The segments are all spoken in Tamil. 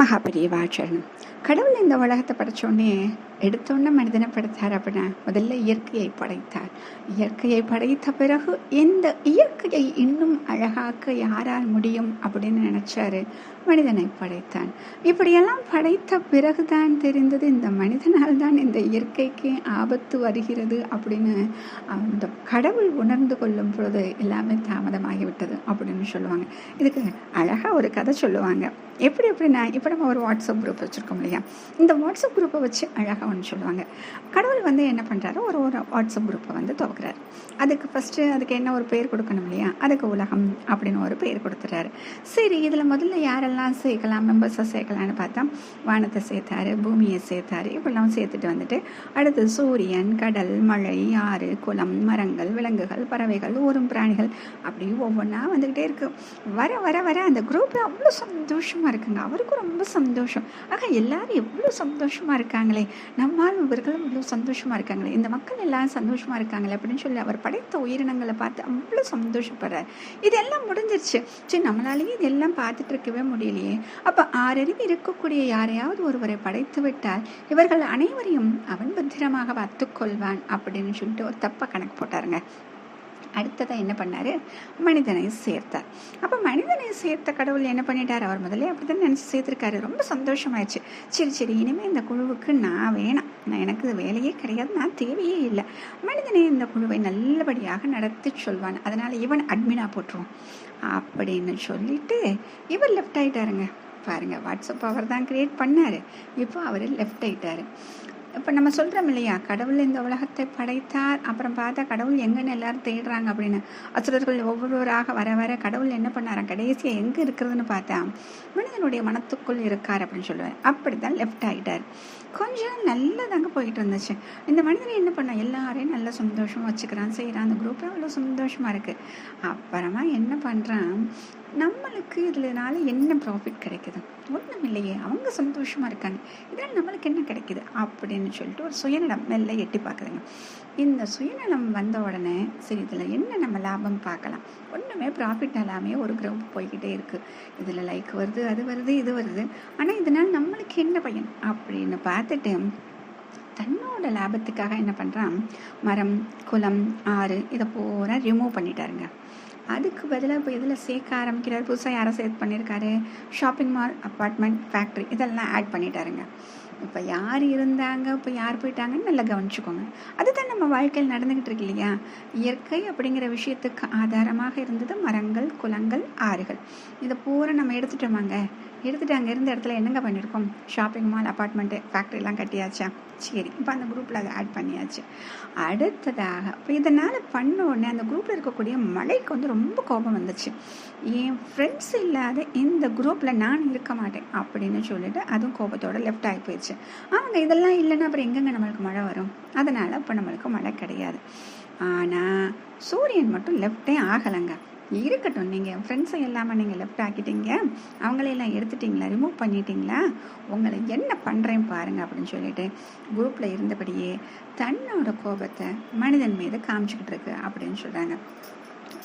மகாபெரியவாச்சரணம் கடவுள் இந்த உலகத்தை படைச்சோடனே எடுத்தோடனே மனிதனை படைத்தார் அப்படின்னா முதல்ல இயற்கையை படைத்தார். இயற்கையை படைத்த பிறகு இந்த இயற்கையை இன்னும் அழகாக்க யாரால் முடியும் அப்படின்னு நினச்சாரு? மனிதனை படைத்தான். இப்படியெல்லாம் படைத்த பிறகுதான் தெரிந்தது இந்த மனிதனால் தான் இந்த இயற்கைக்கு ஆபத்து வருகிறது அப்படின்னு அந்த கடவுள் உணர்ந்து கொள்ளும் பொழுது எல்லாமே தாமதமாகிவிட்டது அப்படின்னு சொல்லுவாங்க. இதுக்கு அழகாக ஒரு கதை சொல்லுவாங்க. எப்படி எப்படின்னா இப்போ நம்ம ஒரு வாட்ஸ்அப் குரூப் வச்சுருக்கோம் இல்லையா? இந்த வாட்ஸ்அப் குரூப்பை வச்சு அழகாக ஒன்று சொல்லுவாங்க. கடவுள் வந்து என்ன பண்ணுறாரு ஒரு ஒரு வாட்ஸ்அப் குரூப்பை வந்து துவக்கிறாரு. அதுக்கு ஃபஸ்ட்டு அதுக்கு என்ன ஒரு பேர் கொடுக்கணும் இல்லையா? அதுக்கு உலகம் அப்படின்னு ஒரு பேர் கொடுத்துறாரு. சரி இதில் முதல்ல யாரெல்லாம் சேர்க்கலாம்? மெம்பர்ஸை சேர்க்கலான்னு பார்த்தா வானத்தை சேர்த்தாரு பூமியை சேர்த்தாரு இப்படிலாம் சேர்த்துட்டு வந்துட்டு அடுத்து சூரியன் கடல் மழை ஆறு குளம் மரங்கள் விலங்குகள் பறவைகள் ஊரும் பிராணிகள் அப்படி ஒவ்வொன்றா வந்துக்கிட்டே இருக்குது வர வர வர அந்த குரூப்பில் அவ்வளோ சந்தோஷமாக இருக்குங்க. அவருக்கும் ரொம்ப ரொம்ப சந்தோஷம். ஆக எல்லாரும் எவ்வளோ சந்தோஷமாக இருக்காங்களே. நம்மால் இவர்களும் இவ்வளோ சந்தோஷமாக இருக்காங்களே. இந்த மக்கள் எல்லாம் சந்தோஷமாக இருக்காங்களே அப்படின்னு சொல்லி அவர் படைத்த உயிரினங்களை பார்த்து அவ்வளோ சந்தோஷப்படுறார். இதெல்லாம் முடிஞ்சிருச்சு. சரி நம்மளாலேயே இதெல்லாம் பார்த்துட்டு இருக்கவே முடியலையே. அப்போ ஆறறிவு இருக்கக்கூடிய யாரையாவது ஒருவரை படைத்து விட்டால் இவர்கள் அனைவரையும் அவன் பத்திரமாக பார்த்துக்கொள்வான் அப்படின்னு சொல்லிட்டு ஒரு தப்பாக கணக்கு போட்டாருங்க. அடுத்ததாக என்ன பண்ணார்? மனிதனை சேர்த்தார். அப்போ மனிதனை சேர்த்த கடவுள் என்ன பண்ணிட்டார்? அவர் முதல்ல அப்படி தான் நினச்சி சேர்த்துருக்காரு. ரொம்ப சந்தோஷமாயிடுச்சு. சரி சரி இனிமேல் இந்த குழுவுக்கு நான் வேணாம். நான் எனக்கு வேலையே கிடையாது. நான் தேவையே இல்லை. மனிதனை இந்த குழுவை நல்லபடியாக நடத்தி சொல்வான். அதனால் இவன் அட்மினாக போட்டுருவோம் அப்படின்னு சொல்லிட்டு இவர் லெஃப்ட் ஆகிட்டாருங்க பாருங்கள் வாட்ஸ்அப் அவர் தான் க்ரியேட் பண்ணார். இப்போ அவர் லெஃப்ட் ஆகிட்டார் இப்போ நம்ம சொல்கிறோம் இல்லையா கடவுள் இந்த உலகத்தை படைத்தார் அப்புறம் பார்த்தா கடவுள் எங்கன்னு எல்லாரும் தேடுறாங்க அப்படின்னு. அசுரர்கள் ஒவ்வொருவராக வர வர கடவுள் என்ன பண்ணாராம்? கடைசியாக எங்கே இருக்கிறதுன்னு பார்த்தா மனிதனுடைய மனத்துக்குள் இருக்கார் அப்படின்னு சொல்லுவார். அப்படி தான் லெஃப்ட் ஆகிட்டார் கொஞ்சம் நல்லதாங்க போயிட்டு இருந்துச்சு. இந்த மனிதனை என்ன பண்ண எல்லாரையும் நல்ல சந்தோஷமாக வச்சுக்கிறான் செய்கிறான் அந்த குரூப்பே அவ்வளோ சந்தோஷமாக இருக்குது அப்புறமா என்ன பண்ணுறான் நம்மளுக்கு இதனால என்ன ப்ராஃபிட் கிடைக்குது? ஒன்றும் இல்லையே அவங்க சந்தோஷமாக இருக்காங்க. இதனால் நம்மளுக்கு என்ன கிடைக்குது? அப்படின்னு சொல்லிட்டு ஒரு சுயநலம் மெல்ல எட்டி பார்க்குதுங்க. இந்த சுயநலம் வந்த உடனே சரி இதில் என்ன நம்ம லாபம் பார்க்கலாம்? ஒன்றுமே ப்ராஃபிட் எல்லாமே ஒரு குரூப் போய்கிட்டே இருக்குது இதில் லைக் வருது அது வருது இது வருது. ஆனால் இதனால் நம்மளுக்கு என்ன பையன்? அப்படின்னு பார்த்துட்டு தன்னோட லாபத்துக்காக என்ன பண்ணுறான் மரம் குளம் ஆறு இதை பூரா ரிமூவ் பண்ணிட்டாருங்க. அதுக்கு பதிலாக இப்போ இதில் சேர்க்க ஆரம்பிக்கிறார். புதுசாக யாரை சேர்த்து பண்ணியிருக்காரு ஷாப்பிங் மால் அப்பார்ட்மெண்ட் ஃபேக்ட்ரி இதெல்லாம் ஆட் பண்ணிட்டாருங்க. இப்போ யார் இருந்தாங்க? இப்போ யார் போயிட்டாங்கன்னு நல்லா கவனிச்சுக்கோங்க. அதுதான் நம்ம வாழ்க்கையில் நடந்துக்கிட்டு இருக்கு இல்லையா? இயற்கை அப்படிங்கிற விஷயத்துக்கு ஆதாரமாக இருந்தது மரங்கள் குளங்கள் ஆறுகள். இதை பூரா நம்ம எடுத்துட்டோமாங்க. எடுத்துகிட்டு அங்கே இருந்த இடத்துல என்னங்க பண்ணியிருக்கோம் ஷாப்பிங் மால் அப்பார்ட்மெண்ட்டு ஃபேக்ட்ரிலாம் கட்டியாச்சா? சரி இப்போ அந்த குரூப்பில் அதை ஆட் பண்ணியாச்சு. அடுத்ததாக இப்போ இதனால் பண்ண உடனே அந்த குரூப்பில் இருக்கக்கூடிய மழைக்கு வந்து ரொம்ப கோபம் வந்துச்சு. என் ஃப்ரெண்ட்ஸ் இல்லாத இந்த குரூப்பில் நான் இருக்க மாட்டேன் அப்படின்னு சொல்லிட்டு அதுவும் கோபத்தோட லெஃப்ட் ஆகி போயிடுச்சு. அவங்க இதெல்லாம் இல்லைன்னா அப்புறம் எங்கெங்க நம்மளுக்கு மழை வரும்? அதனால் இப்போ நம்மளுக்கு மழை கிடையாது. ஆனால் சூரியன் மட்டும் லெஃப்டே ஆகலைங்க. இருக்கட்டும். நீங்கள் ஃப்ரெண்ட்ஸை எல்லாமே நீங்கள் லெஃப்ட் ஆக்கிட்டீங்க. அவங்களையெல்லாம் எடுத்துட்டிங்களா? ரிமூவ் பண்ணிட்டீங்களா? உங்களை என்ன பண்ணுறேன் பாருங்கள் அப்படின்னு சொல்லிட்டு குரூப்பில் இருந்தபடியே தன்னோட கோபத்தை மனிதன் மீது காமிச்சிக்கிட்டு இருக்கு அப்படின்னு சொல்கிறாங்க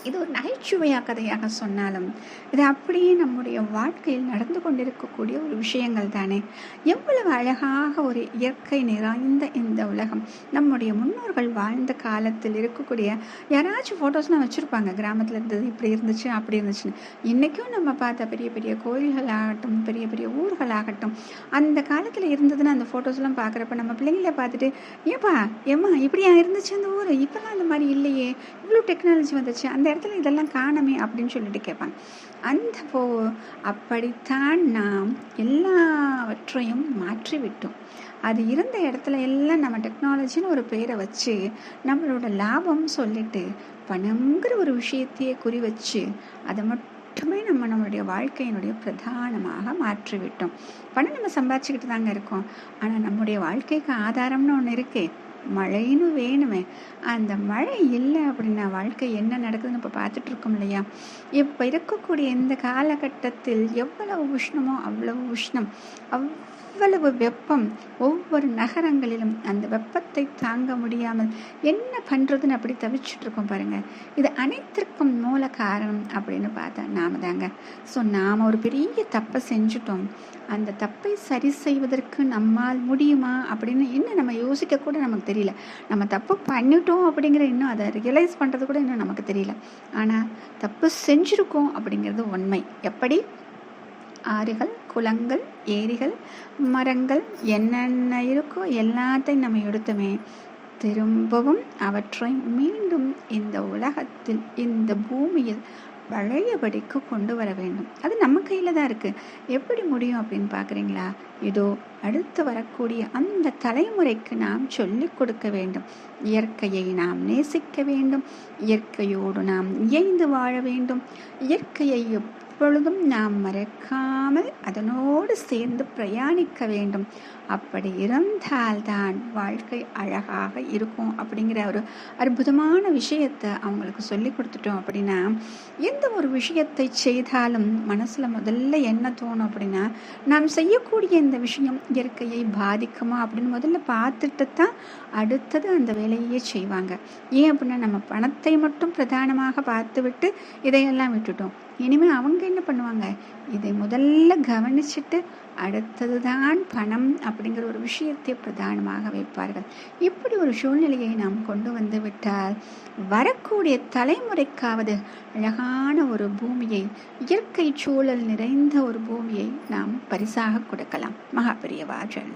இது ஒரு நகைச்சுவையாக கதையாக சொன்னாலும் இது அப்படியே நம்முடைய வாழ்க்கையில் நடந்து கொண்டிருக்கக்கூடிய ஒரு விஷயங்கள் தானே? எவ்வளவு அழகாக ஒரு இயற்கை நிறைந்த இந்த உலகம் நம்முடைய முன்னோர்கள் வாழ்ந்த காலத்தில் இருக்கக்கூடிய யாராச்சும் ஃபோட்டோஸ்லாம் வச்சுருப்பாங்க கிராமத்தில் இருந்தது இப்படி இருந்துச்சு அப்படி இருந்துச்சுன்னு. இன்றைக்கும் நம்ம பார்த்த பெரிய பெரிய கோயில்களாகட்டும் பெரிய பெரிய ஊர்களாகட்டும் அந்த காலத்தில் இருந்ததுன்னு அந்த ஃபோட்டோஸ்லாம் பார்க்குறப்ப நம்ம பிள்ளைங்கள பார்த்துட்டு ஏப்பா ஏம்மா இப்படியா இருந்துச்சு அந்த ஊர்? இப்போல்லாம் அந்த மாதிரி இல்லையே. இவ்வளோ டெக்னாலஜி வந்துச்சு. அந்த இடத்துல இதெல்லாம் காணமே அப்படின்னு சொல்லிட்டு கேட்பாங்க அந்த போ அப்படித்தான் நாம் எல்லாவற்றையும் மாற்றி விட்டோம் அது இருந்த இடத்துல எல்லாம் நம்ம டெக்னாலஜின்னு ஒரு பேரை வச்சு நம்மளோட லாபம் சொல்லிட்டு பணங்கிற ஒரு விஷயத்தையே குறி வச்சு அதை மட்டும் மட்டுமே நம்ம நம்மளுடைய வாழ்க்கையினுடைய பிரதானமாக மாற்றிவிட்டோம். பணம் நம்ம சம்பாதிச்சுக்கிட்டு தாங்க இருக்கோம். ஆனால் நம்முடைய வாழ்க்கைக்கு ஆதாரம்னு ஒன்று இருக்கே. மழைன்னு வேணுமே. அந்த மழை இல்லை அப்படின்னா வாழ்க்கை என்ன நடக்குதுன்னு இப்போ பார்த்துட்டு இருக்கோம் இல்லையா? இப்போ இருக்கக்கூடிய இந்த காலகட்டத்தில் எவ்வளவு உஷ்ணமோ அவ்வளவு உஷ்ணம். அவ் அவ்வளவு வெப்பம் ஒவ்வொரு நகரங்களிலும் அந்த வெப்பத்தை தாங்க முடியாமல் என்ன பண்ணுறதுன்னு அப்படி தவிச்சிட்டு இருக்கோம் பாருங்க. இது அனைத்திற்கும் மூல காரணம் அப்படின்னு பார்த்தா நாம தாங்க. ஸோ நாம் ஒரு பெரிய தப்பை செஞ்சுட்டோம். அந்த தப்பை சரி செய்வதற்கு நம்மால் முடியுமா அப்படின்னு இன்னும் நம்ம யோசிக்க கூட நமக்கு தெரியல. நம்ம தப்பு பண்ணிட்டோம் அப்படிங்கிற இன்னும் அதை ரியலைஸ் பண்ணுறது கூட இன்னும் நமக்கு தெரியல. ஆனால் தப்பு செஞ்சுருக்கோம் அப்படிங்கிறது உண்மை. எப்படி? ஆறுகள் குளங்கள் ஏரிகள் மரங்கள் என்னென்ன இருக்கோ எல்லாத்தையும் நம்ம எடுத்துமே. திரும்பவும் அவற்றை மீண்டும் இந்த உலகத்தில் இந்த பூமியில் பழையபடிக்கு கொண்டு வர வேண்டும். அது நம்ம கையில் தான் இருக்குது எப்படி முடியும் அப்படின்னு பார்க்குறீங்களா? இதோ அடுத்து வரக்கூடிய அந்த தலைமுறைக்கு நாம் சொல்லிக் கொடுக்க வேண்டும். இயற்கையை நாம் நேசிக்க வேண்டும். இயற்கையோடு நாம் இயைந்து வாழ வேண்டும். இயற்கையை எப்பொழுதும் நாம் மறக்காமல் அதனோடு சேர்ந்து பிரயாணிக்க வேண்டும். அப்படி இருந்தால்தான் வாழ்க்கை அழகாக இருக்கும் அப்படிங்கிற ஒரு அற்புதமான விஷயத்தை அவங்களுக்கு சொல்லி கொடுத்துட்டோம் அப்படின்னா எந்த ஒரு விஷயத்தை செய்தாலும் மனசில் முதல்ல என்ன தோணும் அப்படின்னா நாம் செய்யக்கூடிய இந்த விஷயம் இயற்கையை பாதிக்குமா அப்படின்னு முதல்ல பார்த்துட்டு தான் அடுத்தது அந்த வேலையே செய்வாங்க. ஏன் அப்படின்னா நம்ம பணத்தை மட்டும் பிரதானமாக பார்த்துவிட்டு இதையெல்லாம் விட்டுட்டோம். இனிமேல் அவங்க என்ன பண்ணுவாங்க? இதை முதல்ல கவனிச்சுட்டு அடுத்தது தான் பணம் அப்படிங்கிற ஒரு விஷயத்தை பிரதானமாக வைப்பார்கள். இப்படி ஒரு சூழ்நிலையை நாம் கொண்டு வந்து விட்டால் வரக்கூடிய தலைமுறைக்காவது அழகான ஒரு பூமியை இயற்கை சூழல் நிறைந்த ஒரு பூமியை நாம் பரிசாக கொடுக்கலாம். மகாபெரியவாஜன்